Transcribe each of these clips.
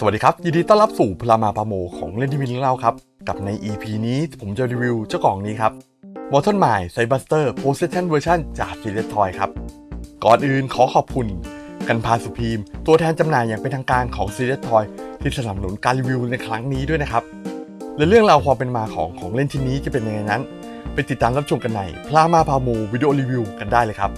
สวัสดีครับ ยินดีต้อนรับสู่พลามาปาโมของเล่นที่มีเรื่องเล่าครับ กับใน EP นี้ผมจะรีวิวเจ้ากล่องนี้ครับ m o r t a l m ind Cybuster Possession Version จาก s e r i e s Toy ครับ ก่อนอื่นขอขอบคุณ กันพาสุพีม ตัวแทนจำหน่ายอย่างเป็นทางการของ s e r i e s Toy ที่สนับสนุนการรีวิวในครั้งนี้ด้วยนะครับ และเรื่องราวความเป็นมาของของเล่นชิ้นนี้จะเป็นยังไงนั้น ไปติดตามรับชมกันในพลามาพาโมวิดีโอรีวิวกันได้เลยครับ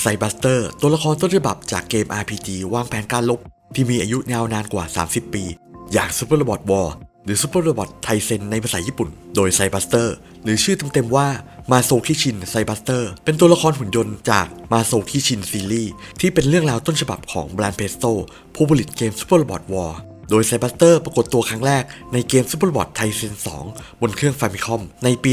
ไซบัสเตอร์ ตัวละครต้นฉบับจากเกม RPG วางแผนการลบที่มีอายุยาวนานกว่า 30 ปี อย่าง Super Robot War หรือ Super Robot ไทเซนในภาษาญี่ปุ่น โดยไซบัสเตอร์ หรือชื่อเต็มๆว่ามาโซคิชินไซบัสเตอร์ เป็นตัวละครหุ่นยนต์จากมาโซคิชินซีรีส์ที่เป็นเรื่องราวต้นฉบับของแบรนด์เพสโตผู้ผลิตเกม Super Robot War โดยไซบัสเตอร์ปรากฏตัวครั้งแรกในเกม Super Robot ไทเซน2บนเครื่อง Famicom ในปี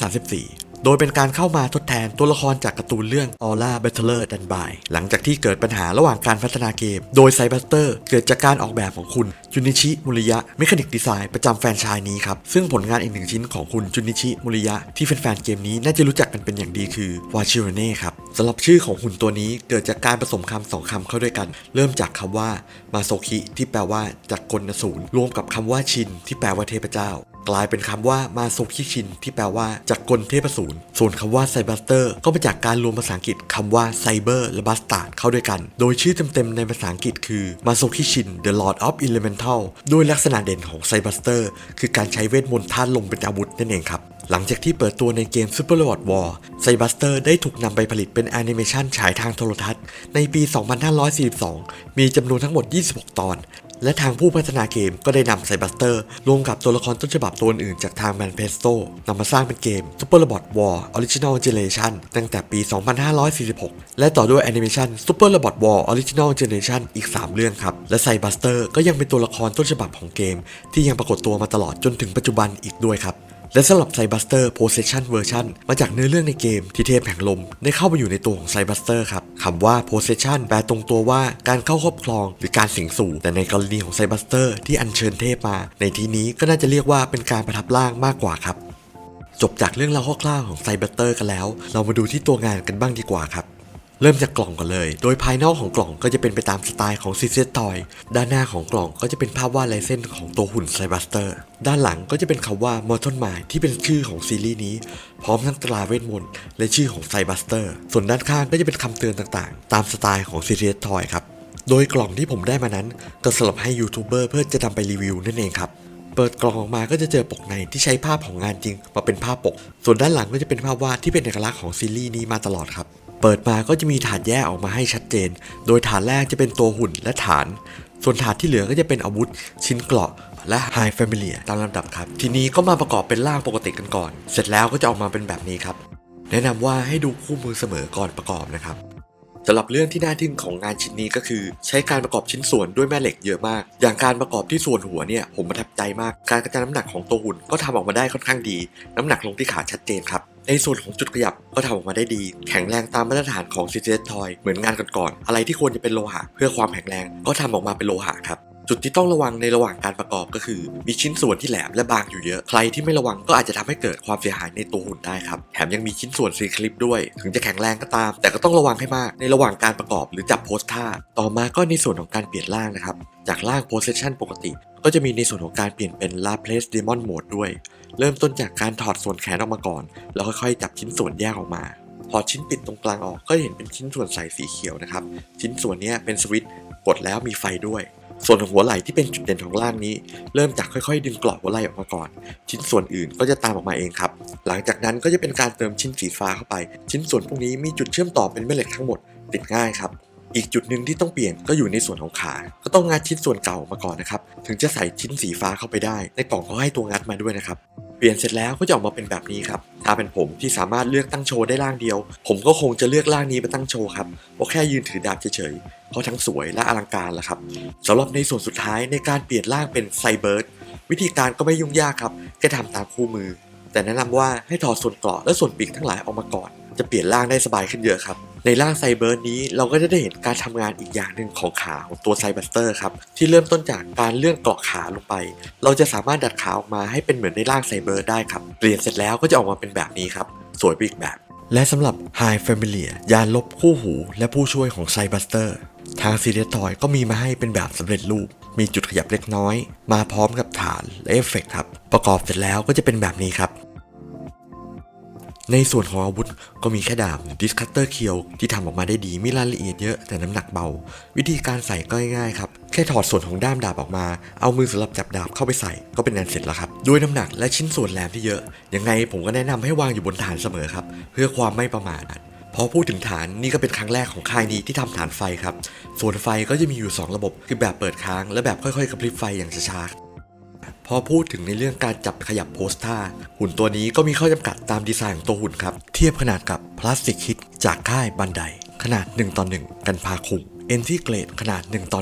2534 โดยเป็นการเข้ามาทดแทนตัวละครจากการ์ตูนเรื่อง Aura Battler Dan By หลังจากที่เกิดปัญหาระหว่างการพัฒนาเกม โดยไซบัสเตอร์เกิดจากการออกแบบของคุณจุนิชิมุริยะเมคานิกดีไซน์ประจำแฟรนไชายนี้ครับ ซึ่งผลงานอีกหนึ่งชิ้นของคุณจุนิชิมุริยะที่แฟนๆเกมนี้น่าจะรู้จักกันเป็นอย่างดีคือวาชิโรเน่ครับสำหรับชื่อของหุ่นตัวนี้เกิดจากการผสมคำสองคำเข้าด้วยกัน เริ่มจากคำว่ามาโซคิที่แปลว่าจากกลนสูรรวมกับคำว่าชินที่แปลว่าเทพเจ้า กลายเป็นคำว่ามาโซคิชิน ที่แปลว่าจากกลเทพสูรส่วนคำว่าไซบัสเตอร์ก็มาจากการรวมภาษาอังกฤษคำว่าไซเบอร์และบัสตาร์ดเข้าด้วยกัน โดยชื่อเต็มๆในภาษาอังกฤษคือมาโซคิชิน The Lord of Elemental ด้วยลักษณะเด่นของไซบัสเตอร์คือการใช้เวทมนต์ธาตุลมเป็นอาวุธนั่นเองครับหลังจากที่เปิดตัวในเกม Super Robot War ไซบัสเตอร์ได้ถูกนำไปผลิตเป็นแอนิเมชันฉายทางโทรทัศน์ ในปี 2542 มีจำนวนทั้งหมด 26 ตอน และทางผู้พัฒนาเกมก็ได้นำไซบัสเตอร์รวมกับตัวละครต้นฉบับตัวอื่นจากทางแมนเพสโตนำมาสร้างเป็นเกม Super Robot War Original Generation ตั้งแต่ปี 2546 และต่อด้วยแอนิเมชัน Super Robot War Original Generation อีก 3 เรื่องครับ และไซบัสเตอร์ก็ยังเป็นตัวละครต้นฉบับของเกม ที่ยังปรากฏตัวมาตลอดจนถึงปัจจุบันอีกด้วยครับ และสำหรับ Cybuster Possession Version มาจากเนื้อเรื่องในเกมที่เทพแห่งลม ได้เข้าไปอยู่ในตัวของ Cybuster ครับคำว่า Possession แปลตรงตัวว่าการเข้าครอบครองหรือการสิงสู่ แต่ในกรณีของ Cybuster ที่อัญเชิญเทพมา ในที่นี้ก็น่าจะเรียกว่าเป็นการประทับร่างมากกว่าครับจบจากเรื่องราวคร่าวๆของ Cybuster กันแล้ว เรามาดูที่ตัวงานกันบ้างดีกว่าครับ เริ่มจากกล่องก่อนเลย โดยภายนอกของกล่องก็จะเป็นไปตามสไตล์ของซีเซตทอย ด้านหน้าของกล่องก็จะเป็นภาพวาดลายเส้นของตัวหุ่นไซบัสเตอร์ ด้านหลังก็จะเป็นคำว่า Mortal Mind ที่เป็นชื่อของซีรีส์นี้ พร้อมทั้งตราเวทมนต์และชื่อของไซบัสเตอร์ ส่วนด้านข้างก็จะเป็นคำเตือนต่างๆ ตามสไตล์ของซีเซตทอยครับ โดยกล่องที่ผมได้มานั้นก็สำหรับให้ยูทูบเบอร์เพื่อจะนำไปรีวิวนั่นเองครับ เปิดกล่องออกมาก็จะเจอปกในที่ใช้ภาพของงานจริงมาเป็นภาพปก ส่วนด้านหลังก็จะเป็นภาพวาดที่เป็นเอกลักษณ์ของซีรีส์นี้มาตลอดครับ เปิดมาก็จะมีถาดแยกออกมาให้ชัดเจน โดยถาดแรกจะเป็นตัวหุ่นและฐาน ส่วนถาดที่เหลือก็จะเป็นอาวุธ ชิ้นเกราะและไฮแฟมิเลียตามลำดับครับ ทีนี้ก็มาประกอบเป็นร่างปกติกันก่อน เสร็จแล้วก็จะออกมาเป็นแบบนี้ครับ แนะนำว่าให้ดูคู่มือเสมอก่อนประกอบนะครับ สำหรับเรื่องที่น่าทึ่งของงานชิ้นนี้ก็คือ ใช้การประกอบชิ้นส่วนด้วยแม่เหล็กเยอะมาก อย่างการประกอบที่ส่วนหัวเนี่ยผมประทับใจมาก การกระจายน้ำหนักของตัวหุ่นก็ทำออกมาได้ค่อนข้างดี น้ำหนักลงที่ขาชัดเจนครับในส่วนของจุดขยับก็ทำออกมาได้ดี แข็งแรงตามมาตรฐานของ c ีเจทอยเหมือนงานก่อนๆอะไรที่ควรจะเป็นโลหะ เพื่อความแข็งแรงก็ทำออกมาเป็นโลหะครับ จุดที่ต้องระวังในระหว่างการประกอบก็คือ มีชิ้นส่วนที่แหลมและบางอยู่เยอะ ใครที่ไม่ระวังก็อาจจะทำให้เกิดความเสียหายในตัวหุ่นได้ครับ แถมยังมีชิ้นส่วนซีคลิปด้วย ถึงจะแข็งแรงก็ตาม แต่ก็ต้องระวังให้มากในระหว่างการประกอบหรือจับโพสท่า ต่อมาก็ในส่วนของการเปลี่ยนร่างนะครับ จากร่างโพสเซชันปกติ ก็จะมีในส่วนของการเปลี่ยนเป็นลาเพลสเดมอนโหมดด้วย เริ่มต้นจากการถอดส่วนแขนออกมาก่อน แล้วค่อยๆ จับชิ้นส่วนแยกออกมาถอดชิ้นปิดตรงกลางออกก็เห็นเป็นชิ้นส่วนใสสีเขียวนะครับ ชิ้นส่วนนี้เป็นสวิตช์กดแล้วมีไฟด้วย ส่วนของหัวไหล่ที่เป็นจุดเด่นของร่างนี้ เริ่มจากค่อยๆ ดึงกรอบหัวไหล่ออกมาก่อน ชิ้นส่วนอื่นก็จะตามออกมาเองครับ หลังจากนั้นก็จะเป็นการเติมชิ้นสีฟ้าเข้าไป ชิ้นส่วนพวกนี้มีจุดเชื่อมต่อเป็นแม่เหล็กทั้งหมด ติดง่ายครับ อีกจุดหนึ่งที่ต้องเปลี่ยนก็อยู่ในส่วนของขา ก็ต้องงัดชิ้นส่วนเก่ามาก่อนนะครับ ถึงจะใส่ชิ้นสีฟ้าเข้าไปได้ ในกล่องเขาให้ตัวงัดมาด้วยนะครับ เปลี่ยนเสร็จแล้วก็จะออกมาเป็นแบบนี้ครับ ถ้าเป็นผมที่สามารถเลือกตั้งโชว์ได้ร่างเดียว ผมก็คงจะเลือกร่างนี้ไปตั้งโชว์ครับ เพราะแค่ยืนถือดาบเฉยๆ เพราะทั้งสวยและอลังการแหละครับสำหรับในส่วนสุดท้ายในการเปลี่ยนร่างเป็นไซเบิร์ดวิธีการก็ไม่ยุ่งยากครับแค่ทำตามคู่มือ แต่แนะนำว่าให้ถอดส่วนเกราะและส่วนปีกทั้งหลายออกมาก่อน จะเปลี่ยนร่างได้สบายขึ้นเยอะครับ ในร่างไซเบิร์นี้เราก็จะได้เห็นการทำงานอีกอย่างหนึ่งของขาของตัวไซบัสเตอร์ครับที่เริ่มต้นจากการเลื่อนเกาะขาลงไป เราจะสามารถดัดขาออกมาให้เป็นเหมือนในร่างไซเบิร์ได้ครับเปลี่ยนเสร็จแล้วก็จะออกมาเป็นแบบนี้ครับสวยไปอีกแบบ และสำหรับ High Familiar ยานลบคู่หู และผู้ช่วยของไซบัสเตอร์ทางซีเรียทอยก็มีมาให้เป็นแบบสำเร็จรูป มีจุดขยับเล็กน้อย มาพร้อมกับฐานและเอฟเฟกต์ครับ ประกอบเสร็จแล้วก็จะเป็นแบบนี้ครับ ในส่วนของอาวุธก็มีแค่ดาบดิสคัตเตอร์เคียวที่ทำออกมาได้ดีมีรายละเอียดเยอะแต่น้ำหนักเบา วิธีการใส่ก็ง่ายๆครับ แค่ถอดส่วนของด้ามดาบออกมา เอามือสำหรับจับดาบเข้าไปใส่ก็เป็นอันเสร็จแล้วครับ ด้วยน้ำหนักและชิ้นส่วนแหลมที่เยอะ ยังไงผมก็แนะนำให้วางอยู่บนฐานเสมอครับ เพื่อความไม่ประมาทพอพูดถึงฐานนี่ก็เป็นครั้งแรกของค่ายนี้ที่ทำฐานไฟครับ ส่วนไฟก็จะมีอยู่ 2 ระบบ คือแบบเปิดค้างและแบบค่อยๆกระพริบไฟอย่างช้าๆ พอพูดถึงในเรื่องการจับขยับโพสท่า หุ่นตัวนี้ก็มีข้อจำกัดตามดีไซน์ของตัวหุ่นครับ เทียบขนาดกับพลาสติกฮิตจากค่ายบันได ขนาด 1 ต่อ 1 กันพาคุงเอนที่เกรดขนาด 1 ต่อ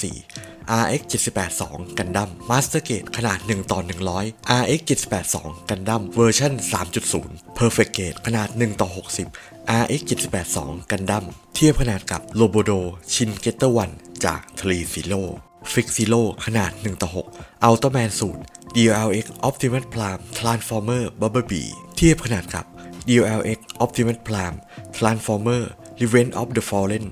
144 RX 782 กันดั้มมาสเตอร์เกตขนาด 1 ต่อ 100 RX 782 กันดั้มเวอร์ชัน3.0 Perfect Gate ขนาด 1 ต่อ 60 RX 782 กันดั้มเทียบขนาดกับ Lobodo Shin Getter 1จาก t ฟิกซิโลขนาด 1 ต่อ6 Ultraman สูตร DLX Optimus Prime Transformer Bubble Bee เทียบขนาดกับ DLX Optimus Prime Transformer Revenge of the Fallen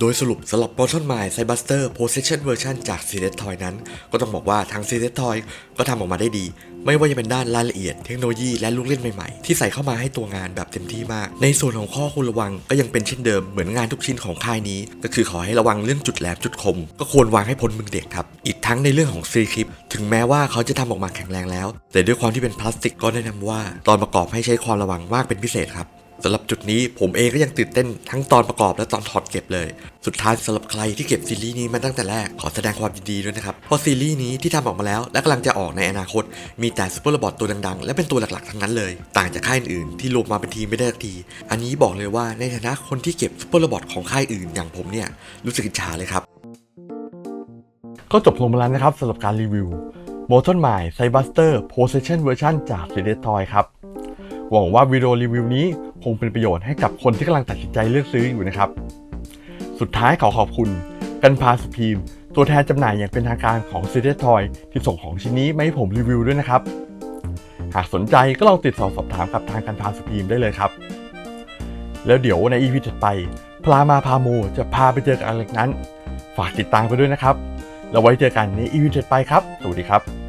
โดยสรุปสำหรับ Bottom Mine Cybuster Possession Version จาก c d Toy นั้น ก็ต้องบอกว่าทาง c d Toy ก็ทำออกมาได้ดี ไม่ว่าจะเป็นด้านรายละเอียดเทคโนโลยีและลูกเล่นใหม่ๆ ที่ใส่เข้ามาให้ตัวงานแบบเต็มที่มาก ในส่วนของข้อควรระวังก็ยังเป็นเช่นเดิมเหมือนงานทุกชิ้นของค่ายนี้ ก็คือขอให้ระวังเรื่องจุดแหลมจุดคม ก็ควรวางให้พ้นมือเด็กครับอีกทั้งในเรื่องของซีคลิปถึงแม้ว่าเขาจะทำออกมาแข็งแรงแล้ว แต่ด้วยความที่เป็นพลาสติกก็แนะนำว่า ตอนประกอบให้ใช้ความระวังมากเป็นพิเศษครับ สำหรับจุดนี้ผมเองก็ยังตื่นเต้นทั้งตอนประกอบและตอนถอดเก็บเลย สุดท้ายสำหรับใครที่เก็บซีรีส์นี้มาตั้งแต่แรกขอแสดงความยินดีด้วยนะครับเพราะซีรีส์นี้ที่ทำออกมาแล้ว และกำลังจะออกในอนาคต มีแต่ซูเปอร์บอทตัวดังๆ และเป็นตัวหลักๆทั้งนั้นเลย ต่างจากค่ายอื่นๆที่รวมมาเป็นทีมไม่ได้สักที อันนี้บอกเลยว่าในฐานะคนที่เก็บซูเปอร์บอทของค่ายอื่นอย่างผมเนี่ยรู้สึกอิจฉาเลยครับก็จบลงไปแล้วนะครับสำหรับการรีวิว m o t o n m y Cybuster Possession Version จาก c d Toy ครับหวังว่าวิดีโอรีวิวนี้ คงเป็นประโยชน์ให้กับคนที่กำลังตัดสินใจเลือกซื้ออยู่นะครับ สุดท้ายขอขอบคุณ กันพาสพีม ตัวแทนจำหน่ายอย่างเป็นทางการของ c d Toy ที่ส่งของชิ้นนี้มาให้ผมรีวิวด้วยนะครับ หากสนใจก็ลองติดต่อสอบถามกับทางกันพาสพีมได้เลยครับ แล้วเดี๋ยวใน EP ถัดไปพลามาพาโมจะพาไปเจอกับอะไรนั้น ฝากติดตามไปด้วยนะครับ แล้วไว้เจอกันใน EP ถัดไปครับ สวัสดีครับ